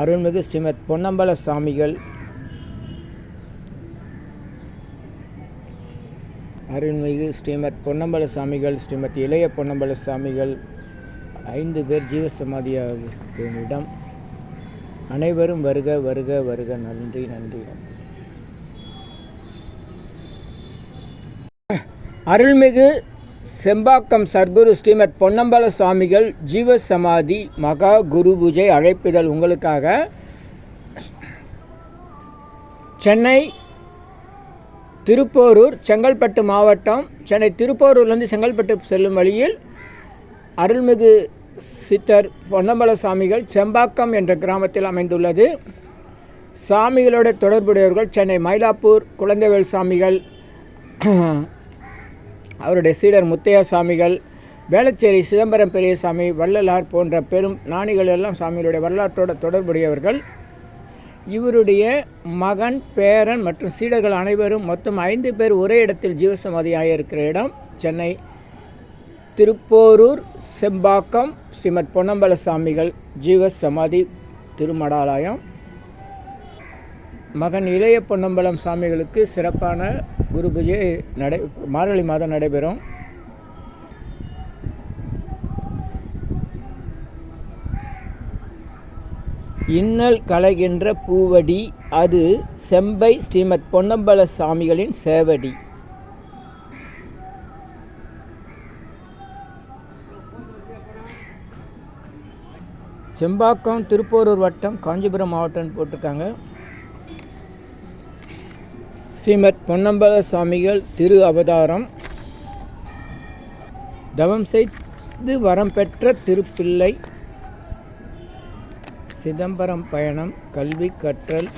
அருள்மிகு ஸ்ரீமத் பொன்னம்பல சாமிகள். அருள்மிகு ஸ்ரீமத் பொன்னம்பல சாமிகள் ஸ்ரீமத் இளைய பொன்னம்பல சாமிகள் ஐந்து பேர் ஜீவசமாதியாகும் அனைவரும் வருக வருக வருக நன்றி நன்றி. அருள்மிகு செம்பாக்கம் சர்க்குரு ஸ்ரீமத் பொன்னம்பல சுவாமிகள் ஜீவசமாதி மகா குரு பூஜை அழைப்பிதழ் உங்களுக்காக சென்னை திருப்போரூர் செங்கல்பட்டு மாவட்டம் சென்னை திருப்போரூர்லேருந்து செங்கல்பட்டு செல்லும் வழியில் அருள்மிகு சித்தர் பொன்னம்பல சாமிகள் செம்பாக்கம் என்ற கிராமத்தில் அமைந்துள்ளது. சாமிகளோட தொடர்புடையவர்கள் சென்னை மயிலாப்பூர் குழந்தைவேல் சாமிகள் அவருடைய சீடர் முத்தையா சாமிகள் வேளச்சேரி சிதம்பரம் பெரியசாமி வள்ளலார் போன்ற பெரும் நாணிகள் எல்லாம் சாமிகளுடைய வரலாற்றோட தொடர்புடையவர்கள். இவருடைய மகன் பேரன் மற்றும் சீடர்கள் அனைவரும் மொத்தம் ஐந்து பேர் ஒரே இடத்தில் ஜீவசமாதியாக இருக்கிற இடம் சென்னை. திருப்போரூர் செம்பாக்கம் ஸ்ரீமத் பொன்னம்பல சாமிகள் ஜீவசமாதி திருமடாலயம். மகன் இளைய பொன்னம்பலம் சாமிகளுக்கு சிறப்பான குரு பூஜை நடை மார்கழி மாதம் நடைபெறும். இன்னல் கலைகின்ற பூவடி அது செம்பை ஸ்ரீமத் பொன்னம்பல சாமிகளின் சேவடி. செம்பாக்கம் திருப்போரூர் வட்டம் காஞ்சிபுரம் மாவட்டம்னு போட்டிருக்காங்க. ஸ்ரீமத் பொன்னம்பல சுவாமிகள் திரு அவதாரம். தவம் செய்து வரம் பெற்ற திருப்பிள்ளை. சிதம்பரம் பயணம் கல்வி கற்றல்.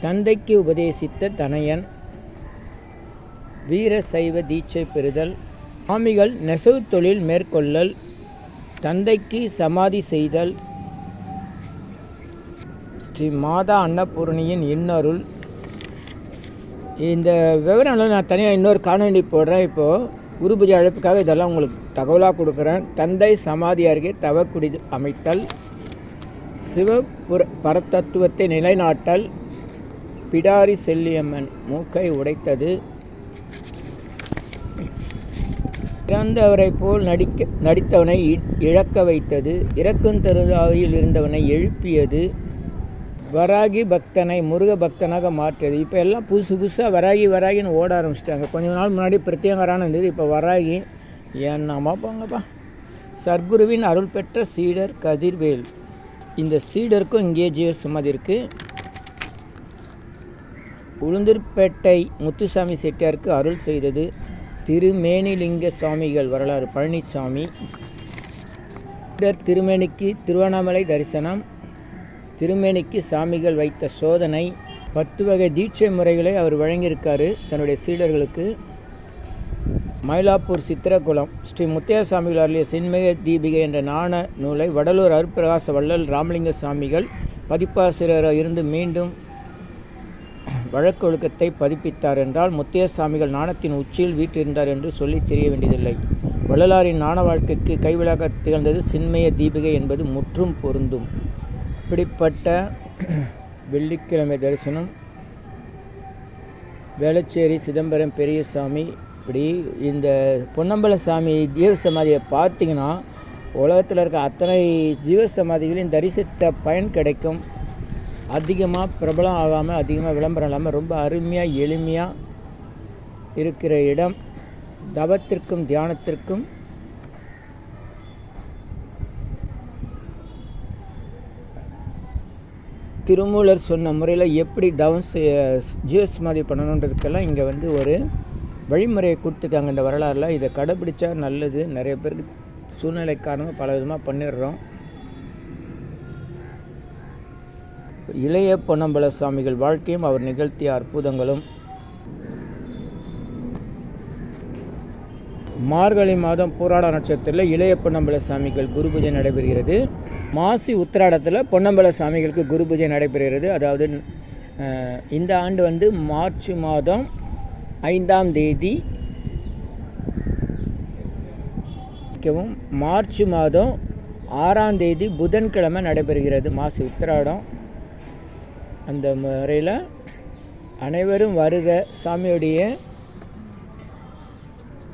தந்தைக்கு உபதேசித்த தனையன். வீர சைவ தீட்சை பெறுதல். சுவாமிகள் நெசவு தொழில் மேற்கொள்ளல். தந்தைக்கு சமாதி செய்தல். ஸ்ரீ மாதா அன்னபூரணியின் இன்னருள். இந்த விவரம்லாம் நான் தனியாக இன்னொரு காணொலி போடுறேன். இப்போது குரு பூஜை அழைப்புக்காக இதெல்லாம் உங்களுக்கு தகவலாக கொடுக்குறேன். தந்தை சமாதி அருகே தவக்குடி அமைத்தல். சிவபுர பரதத்துவத்தை நிலைநாட்டல். பிடாரி செல்லியம்மன் மூக்கை உடைத்தது. பிறந்தவரைப் போல் நடிக்க நடித்தவனை இ- இழக்க வைத்தது. இறக்கும் தருவாயில் இருந்தவனை எழுப்பியது. வராகி பக்தனை முருக பக்தனாக மாற்றியது. இப்போ எல்லாம் புதுசு புதுசாக வராகி வராகின்னு ஓட ஆரம்பிச்சிட்டாங்க. கொஞ்ச நாள் முன்னாடி பிரத்யேகரான இருந்தது இப்போ வராகி என்னம்மா போங்கப்பா சர்க்குருவின் அருள் பெற்ற சீடர் கதிர்வேல். இந்த சீடருக்கும் இங்கே ஜீவ சமாதி இருக்குது உளுந்தூர்பேட்டை முத்துசாமி செட்டியாருக்கு அருள் செய்தது திருமேனிலிங்க சுவாமிகள் வரலாறு பழனிசாமி திருமேனிக்கு திருவண்ணாமலை தரிசனம். திருமேனிக்கு சாமிகள் வைத்த சோதனை பத்து வகை தீட்சை முறைகளை அவர் வழங்கியிருக்காரு தன்னுடைய சீடர்களுக்கு. மயிலாப்பூர் சித்திரகுளம் ஸ்ரீ முத்தையா சாமிகள் அருளிய சின்மய தீபிகை என்ற நாண நூலை வடலூர் அருப்பிரகாச வள்ளல் ராமலிங்க சாமிகள் பதிப்பாசிரியராக இருந்து மீண்டும் வழக்கு ஒழுக்கத்தை பதிப்பித்தார் என்றால் முத்தையசாமிகள் நாணத்தின் உச்சியில் வீற்றிருந்தார் என்று சொல்லி தெரிய வேண்டியதில்லை. வள்ளலாரின் நாண வாழ்க்கைக்கு கைவிளக்க திகழ்ந்தது சின்மய தீபிகை என்பது முற்றும் பொருந்தும். இப்படிப்பட்ட வெள்ளிக்கிழமை தரிசனம் வேளச்சேரி சிதம்பரம் பெரியசாமி இப்படி இந்த பொன்னம்பல சாமி ஜீவ சமாதியை பார்த்தீங்கன்னா உலகத்தில் இருக்க அத்தனை ஜீவ சமாதிகளையும் தரிசித்த பயன் கிடைக்கும். அதிகமாக பிரபலம் ஆகாமல் அதிகமாக விளம்பரம் இல்லாமல் ரொம்ப அருமையாக எளிமையாக இருக்கிற இடம். தவத்திற்கும் தியானத்திற்கும் திருமூலர் சொன்ன முறையில் எப்படி தவம் செய்ய மாதிரி பண்ணணுன்றதுக்கெல்லாம் இங்கே வந்து ஒரு வழிமுறையை கொடுத்துருக்காங்க இந்த வரலாறில். இதை கடைப்பிடிச்சா நல்லது. நிறைய பேருக்கு சூழ்நிலை காரணமாக பல விதமாக பண்ணிடுறோம். இளைய பொன்னம்பல சுவாமிகள் வாழ்க்கையும் அவர் நிகழ்த்திய அற்புதங்களும் மார்கழி மாதம் பூராட நட்சத்திரத்தில் இளைய பொன்னம்பல சாமிகள் குரு பூஜை நடைபெறுகிறது. மாசி உத்திராடத்தில் பொன்னம்பல சாமிகளுக்கு குரு பூஜை நடைபெறுகிறது. அதாவது இந்த ஆண்டு வந்து மார்ச் மாதம் ஐந்தாம் தேதி மார்ச் மாதம் ஆறாம் தேதி புதன்கிழமை நடைபெறுகிறது மாசி உத்திராடம். அந்த முறையில் அனைவரும் வருக. சாமியுடைய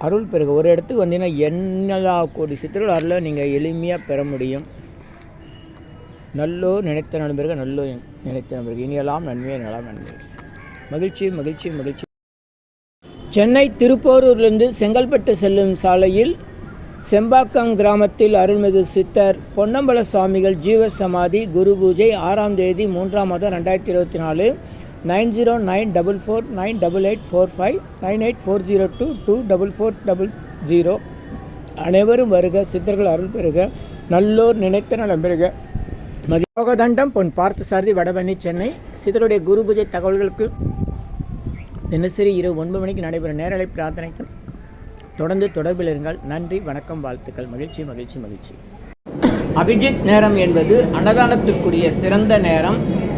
அருள் பெருக. ஒரு இடத்துக்கு வந்தீங்கன்னா என்னலா கோடி சித்திரல் அருளை நீங்கள் எளிமையாக பெற முடியும். நல்லோ நினைத்த நண்பர்கள் நல்லோ நினைத்த நண்பர்கள் இனியெல்லாம் நன்மையே நலம் நன்மை. மகிழ்ச்சி மகிழ்ச்சி மகிழ்ச்சி. சென்னை திருப்போரூர்லேருந்து செங்கல்பட்டு செல்லும் சாலையில் செம்பாக்கம் கிராமத்தில் அருள்மிகு சித்தர் பொன்னம்பல சுவாமிகள் ஜீவ சமாதி குரு பூஜை ஆறாம் தேதி மூன்றாம் மாதம் ரெண்டாயிரத்தி இருபத்தி நாலு. Nine zero nine double four nine double eight four five nine eight four zero two two double four double zero அனைவரும் வருக சித்தர்கள் அருள் பெறுக நல்லோர் நினைத்த நலம் பெறுக. மதியோகதண்டம் பொன் பார்த்த சாரதி வடபழனி சென்னை. சித்தருடைய குரு பூஜை தகவல்களுக்கு தினசரி இரவு ஒன்பது மணிக்கு நடைபெறும் நேரலை பிரார்த்தனைக்கு தொடர்ந்து தொடர்பில் இருங்கள். நன்றி வணக்கம் வாழ்த்துக்கள். மகிழ்ச்சி மகிழ்ச்சி மகிழ்ச்சி. அபிஜித் நேரம் என்பது அன்னதானத்திற்குரிய சிறந்த நேரம்.